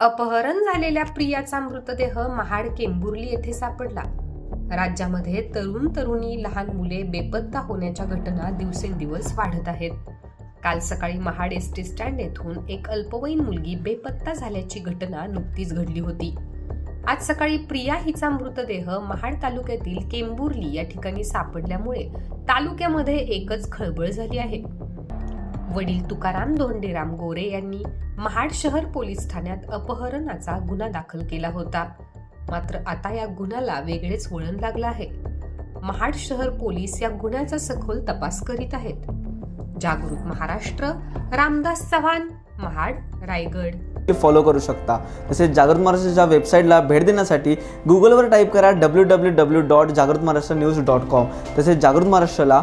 अपहरण झालेल्या प्रियाचा मृतदेह महाड केंबुर्ली येथे सापडला. राज्यामध्ये तरुण तरुणी लहान मुले बेपत्ता होण्याच्या घटना दिवसेंदिवस वाढत आहेत. काल सकाळी महाड एस टी स्टँड येथून एक अल्पवयीन मुलगी बेपत्ता झाल्याची घटना नुकतीच घडली होती. आज सकाळी प्रिया हिचा मृतदेह महाड तालुक्यातील केंबुर्ली या ठिकाणी सापडल्यामुळे तालुक्यामध्ये एकच खळबळ झाली आहे. वडील तुकाराम धोंडेराम गोरे यांनी महाड शहर पोलीस ठाण्यात अपहरणाचा गुन्हा दाखल केला होता. मात्र आता या गुन्ह्याला वेगळेच वळण लागलं आहे. महाड शहर पोलीस या गुन्ह्याचा सखोल तपास करीत आहेत. जागृत महाराष्ट्र रामदास चव्हाण महाड रायगड. फॉलो करू शकता. तसेच जागृत महाराष्ट्राच्या वेबसाईटला भेट देण्यासाठी गुगलवर टाईप करा डब्ल्यू डब्ल्यू डब्ल्यू डॉट जागृत महाराष्ट्र न्यूज डॉट कॉम तसेच जागृत महाराष्ट्राला